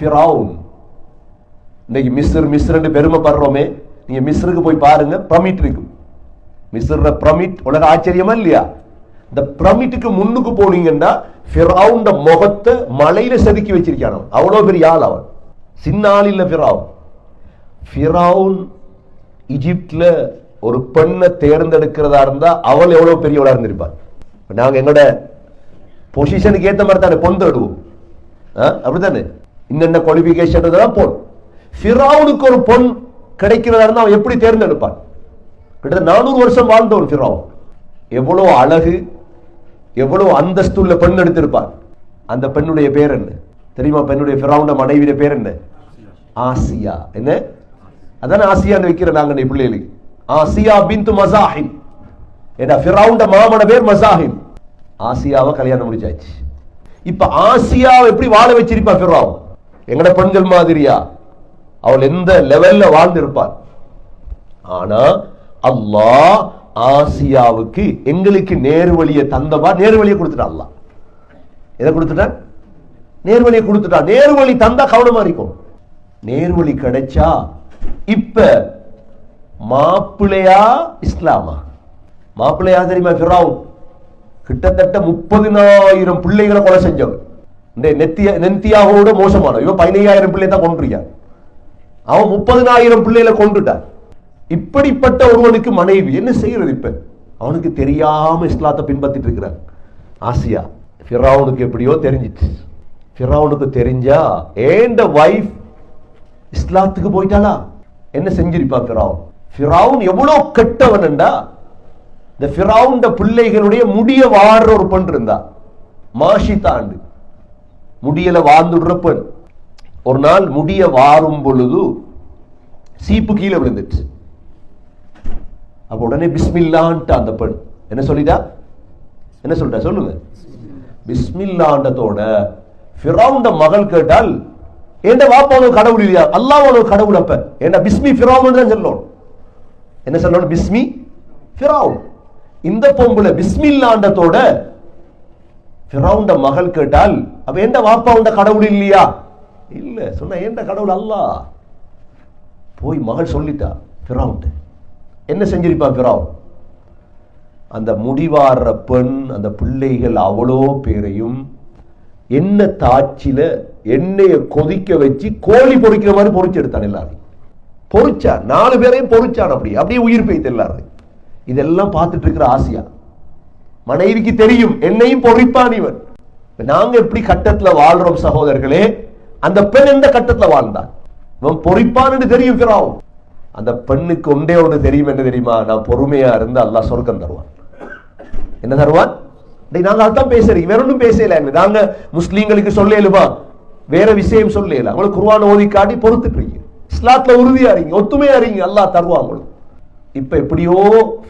ஃபிரவுன் இன்னைக்கு மிஸ்ர் மிஸ்ருன்னு பெருமைப்படுறோமே நீங்கள் மிஸ்ருக்கு போய் பாருங்க பிரமிட் இருக்கும். மிஸ்ர பிரமிட் உலக ஆச்சரியமா இல்லையா? இந்த பிரமிட்டுக்கு முன்னுக்கு போனீங்கன்னா ஃபிரவுண்ட முகத்தை மலையில செதுக்கி வச்சிருக்கான்? அவன் பெரிய ஆள் அவன். சின்ன ஆள் ஃபிராவும் ஃபிரவுன் ஃபிரவுன் ஒரு பெண்ணை தேர்ந்தெடுக்கிறதா இருந்தால் அவள் எவ்வளோ பெரியவளாக இருந்திருப்பாள். நாங்கள் எங்களோட பொசிஷனுக்கு ஏற்ற மாதிரி தானே பொந்து விடுவோம் ஆ? அப்படித்தானே? இன்னென்ன குவாலிபிகேஷன் தான் பொன் ஃபிராவுனுக்கு ஒரு பொன் கிடைக்கிறதா இருந்தால் அவன் எப்படி தேர்ந்தெடுப்பான்? கிட்டத்தட்ட நானூறு வருஷம் வாழ்ந்தவன் ஃபிராவும் எவ்வளோ அழகு எவ்வளோ அந்தஸ்துள்ள பெண் எடுத்திருப்பான். அந்த பெண்ணுடைய பேர் என்ன? தெரியுமா பெண்ணுடைய ஃபிராவுன மனைவியுடைய பேர் என்ன? ஆசியா. என்ன? அதான ஆசியான்னு வைக்கிற நாங்கள் இந்த பிள்ளைகளுக்கு. ஆசியா பிந்து மசாஹிம் ஏன்னா ஃபிரவுண்ட மாமன பேர் மசாஹிம் ஆசியாவை கல்யாணம் முடிச்சாச்சு. இப்ப ஆசியாவை எப்படி வாழ வச்சிருப்பா ஃபிராவும் எங்கட பெண்கள் மாதிரியா? அவள் எந்த லெவல்ல வாழ்ந்திருப்பாள்? ஆனா அல்லாஹ் ஆசியாவுக்கு எங்களுக்கு நேர்வழியை தந்தவா நேர்வழியை கொடுத்துட்டான் அல்லாஹ். எதை கொடுத்துட்டான்? நேர்வழியை கொடுத்துட்டான். நேர்வழி தந்தா கவனமா இருக்கும் நேர்வழி கிடைச்சா இப்ப மாப்பிள்ளையா இஸ்லாமா? மாப்பிள்ளையா தெரியுமா? ஃபிரவுன் கிட்டத்தட்ட முப்பதினாயிரம் பிள்ளைகளை கொலை செஞ்சவன். இந்த நெத்திய நெத்தியாவோட மோசமான. இவன் பதினையாயிரம் பிள்ளை தான் கொண்டிருக்கான் அவன் முப்பதினாயிரம் பிள்ளைகளை கொண்டுட்டான் இப்படிப்பட்ட ஒருவனுக்கு மனைவி என்ன செய்யறது இப்ப? அவனுக்கு தெரியாம இஸ்லாத்தை பின்பற்றிட்டு இருக்கிறான். ஆசியா ஃபிராவுனுக்கு எப்படியோ தெரிஞ்சிச்சு. ஃபிராவுனுக்கு தெரிஞ்சா ஏண்ட வைஃப் இஸ்லாத்துக்கு போயிட்டாளா? என்ன செஞ்சிருப்பா ஃபிரௌன்? ஃபிராவுன் எவ்வளோ கெட்டவன்டா இந்த ஃபிராவுண்ட பிள்ளைகளுடைய முடிய வாடுற ஒரு பெண் இருந்தா. மாஷி தாண்டு முடியல வாழ்ந்துடுற பெண். ஒரு நாள் முடிய வாரும் பொழுது சீப்பு கீழே விழுந்துச்சு அப்ப உடனே பிஸ்மில்லான்ட்டு அந்த பெண். என்ன சொல்லிட்டா? என்ன சொல்லிட்டா? சொல்லுங்க. பிஸ்மில்லாண்டத்தோட ஃபிரௌண்ட மகள் கேட்டால் ஏண்ட வாப்பா கடவுள் இல்லையா? அல்லாஹ் உனக்கு கடவுள் அப்ப. ஏண்டா பிஸ்மி ஃபிரௌன் தான் சொல்லணும். என்ன சொல்லணும்? பிஸ்மி ஃபிரௌன். இந்த பொம்பளை பிஸ்மில்லாண்டத்தோட ஃபிரௌண்ட மகள் கேட்டால் அப்ப எந்த வாப்பா உண்ட கடவுள் இல்லையா? இல்ல. சொன்ன எந்த கடவுள் அல்லா? போய் மகள் சொல்லிட்டா ஃபிரௌண்ட் என்ன செஞ்சிருப்பா ஃபிரௌன் அந்த முடிவாடுற பெண் அந்த பிள்ளைகள் அவ்வளோ பேரையும் என்ன தாச்சில எண்ணெயை கொதிக்க வச்சு கோழி பொறிக்கிற மாதிரி பொறிச்சு எடுத்தான் எல்லாரும். பொறிச்சான் நாலு பேரையும் பொறிச்சான் அப்படி. அப்படியே உயிர் பெய்த்து எல்லாரும். இதெல்லாம் பார்த்துட்டு இருக்கிற ஆசியா? மனைவிக்கு தெரியும் என்னையும் பொறிப்பான் இவன். நாங்க எப்படி கட்டத்துல வாழ்றோம் சகோதரர்களே அந்த பெண் எந்த கட்டத்துல வாழ்ந்தான் இவன் பொறிப்பான்னு தெரியும் ஃபிரௌன் அந்த பெண்ணுக்கு ஒன்றே ஒன்று தெரியும் என்ன தெரியுமா? நான் பொறுமையா இருந்து அல்லாஹ் சொர்க்கம் தருவான். என்ன தருவான்? நாங்க அதான் பேசுறீங்க வேற ஒன்றும் பேசல. நாங்க முஸ்லீம்களுக்கு சொல்லலுமா? வேற விஷயம் சொல்லல. உங்களுக்கு குருவான ஓதி காட்டி பொறுத்துட்டு இஸ்லாத்துல உறுதியா இருங்க ஒத்துமையா இருங்க. அல்லாஹ் தருவான் உங்களுக்கு. இப்ப எப்படியோ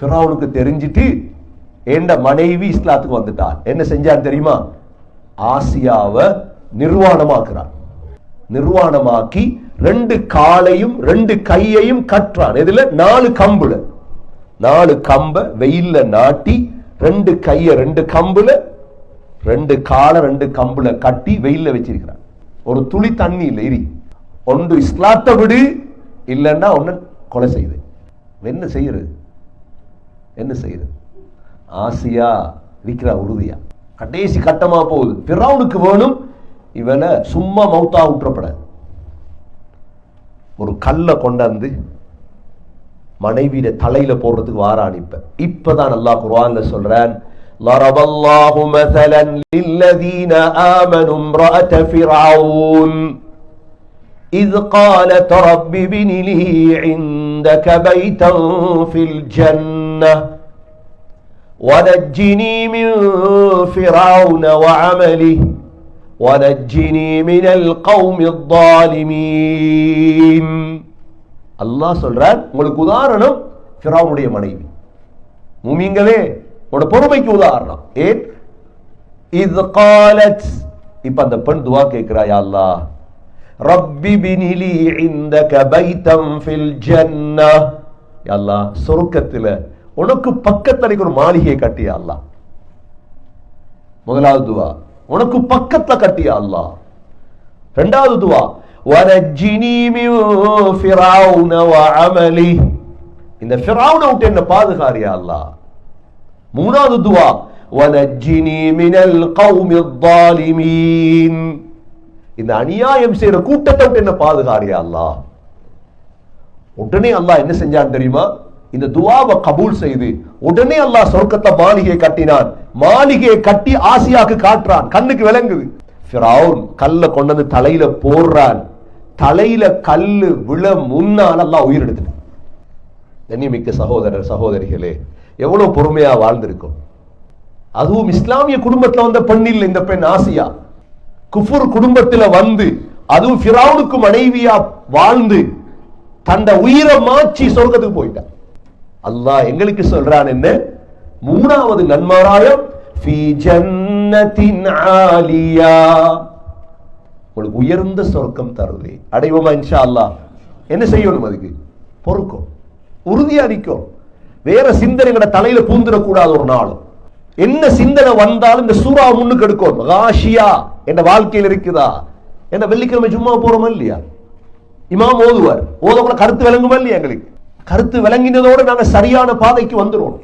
ஃபிரௌனுக்கு தெரிஞ்சிட்டு என்ற மனைவி இஸ்லாத்துக்கு வந்துட்டார் என்ன செஞ்சார் தெரியுமா? ஆசியாவை நிர்வாணமாக்குறான். நிர்வாணமாக்கி ரெண்டு காலையும் ரெண்டு கையையும் கட்டுறான் இதுல நாலு கம்புல. நாலு கம்ப வெயில்ல நாட்டி ரெண்டு கைய ரெண்டு கம்புல ரெண்டு காலை ரெண்டு கம்புல கட்டி வெயில்ல வச்சிருக்கிறான். ஒரு துளி தண்ணி இல்லை இரி. ஒன்று இஸ்லாத்தை விடு இல்லைன்னா ஒன்னு கொலை செய்யுது என்ன செய்யறது? என்ன செய்யறது? ஆசையா இருக்கிறா உறுதியா கடைசி கட்டமா போகுது பிறவுனுக்கு வேணும் இவனை சும்மா மௌத்தா விட்டுறப்படாது ஒரு கல்லை கொண்டாந்து மனைவியிட தலையில போடுறதுக்கு வாரான் இப்ப இப்பதான் அல்லாஹ் குர்ஆன்ல சொல்றான் ضرب الله مثلا للذين آمنوا امرأة فرعون إذ قالت رب ابن لي عندك بيتا في الجنة ونجني من فرعون وعمله ونجني من القوم الظالمين அல்லாஹ் சொல்றார் உங்களுக்கு உதாரணம் ஃபிரௌனுடைய மனைவி மூமிங்களே உங்களோட பொறுமைக்கு உதாரணம் ஏன் இது காலத் இப்ப அந்த பெண் துவா கேட்கிறா யா அல்லாஹ் ரப்பி பினிலி இந்தக பைத்தம் ஃபில் ஜன்னah யா அல்லாஹ் சொர்க்கத்துல உனக்கு பக்கத்துல எனக்கு ஒரு மாளிகையை கட்டியா அல்லாஹ் முதலாவது துவா உனக்கு பக்கத்துல கட்டியா அல்லாஹ் ரெண்டாவது துவா ونجني من فرعون وعمله இந்த ஃபிரௌனை விட்டு என்ன பாதுகாரியா அல்லாஹ் மூணாவது துவா ونجني من القوم الظالمين இந்த அநியாயம் செய்யற கூட்டத்தை விட்டு என்ன பாதுகாரியா அல்லாஹ் உடனே அல்லாஹ் என்ன செஞ்சான் தெரியுமா இந்த துவாவை கபூல் செய்து உடனே அல்லாஹ் சொர்க்கத்தை மாளிகையை கட்டினான். மாளிகையை கட்டி ஆசியாக்கு காட்டுறான். கண்ணுக்கு விளங்குது. ஃபிரௌன் கல்ல கொண்டு வந்து தலையில போடுறான். தலையில கல்லு விழ முன்னால் அல்லாஹ் உயிர் எடுத்துட்டான். கண்ணியமிக்க சகோதரர் சகோதரிகளே எவ்வளவு பொறுமையா வாழ்ந்திருக்கும். அதுவும் இஸ்லாமிய குடும்பத்துல வந்த பெண் இல்லை இந்த பெண் ஆசியா. குஃபுர் குடும்பத்துல வந்து அதுவும் ஃபிரௌனுக்கு மனைவியா வாழ்ந்து தண்ட உயிரை மாற்றி சொர்க்கத்துக்கு போயிட்டான் அல்லாஹ் எங்களுக்கு சொல்றான் என்ன? மூணாவது நன்மாராயம் உங்களுக்கு உயர்ந்த சொர்க்கம் தருது அடைவோமா இன்ஷா அல்லாஹ் என்ன செய்யணும் அதுக்கு? பொறுக்கும். உறுதியா நிற்கும். வேற சிந்தனைகளை தலையில பூந்துடக்கூடாது ஒரு நாள். என்ன சிந்தனை வந்தாலும் இந்த சூறா முன்னுக்கு எடுக்கும். ராஷியா என்ன வாழ்க்கையில் இருக்குதா? என்ன வெள்ளிக்கிழமை சும்மா போறோமா இல்லையா? இமாம் ஓதுவார். ஓதவங்களை கருத்து விளங்குமா இல்லையா எங்களுக்கு? கருத்து விளங்கினதோட நாங்கள் சரியான பாதைக்கு வந்துரும்